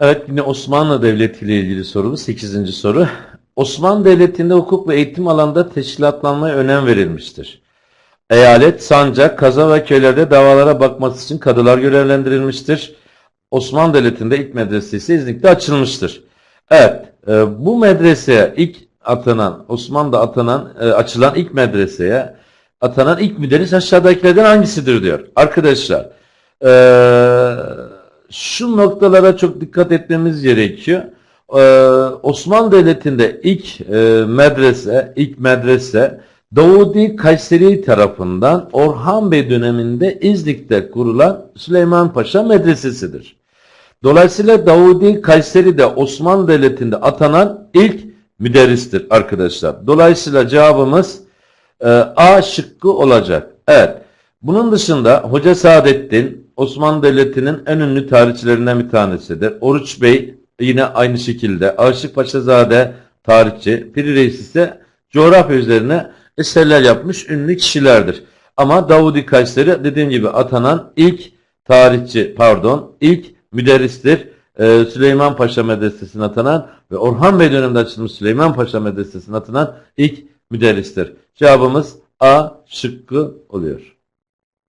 Evet yine Osmanlı Devleti ile ilgili sorumuz 8. soru. Osmanlı Devleti'nde hukuk ve eğitim alanında teşkilatlanmaya önem verilmiştir. Eyalet, sancak, kaza ve köylerde davalara bakması için kadılar görevlendirilmiştir. Osmanlı Devleti'nde ilk medrese ise İznik'te açılmıştır. Evet, e, bu medreseye ilk atanan, Osmanlı'da atanan, e, açılan ilk medreseye atanan ilk müderris aşağıdakilerden hangisidir diyor. Arkadaşlar, e, şu noktalara çok dikkat etmemiz gerekiyor. Ee, Osmanlı Devleti'nde ilk e, medrese, ilk medrese Davudi Kayseri tarafından Orhan Bey döneminde İznik'te kurulan Süleyman Paşa Medresesi'dir. Dolayısıyla Davudi Kayseri de Osmanlı Devleti'nde atanan ilk müderristir arkadaşlar. Dolayısıyla cevabımız e, A şıkkı olacak. Evet. Bunun dışında Hoca Saadettin Osmanlı Devleti'nin en ünlü tarihçilerinden bir tanesidir. Oruç Bey yine aynı şekilde. Aşık Paşazade tarihçi. Piri Reis ise coğrafya üzerine eserler yapmış ünlü kişilerdir. Ama Davudi Kayseri dediğim gibi atanan ilk tarihçi pardon ilk müderristir. Ee, Süleyman Paşa Medresesi'ne atanan ve Orhan Bey döneminde açılmış Süleyman Paşa Medresesi'ne atanan ilk müderristir. Cevabımız A şıkkı oluyor.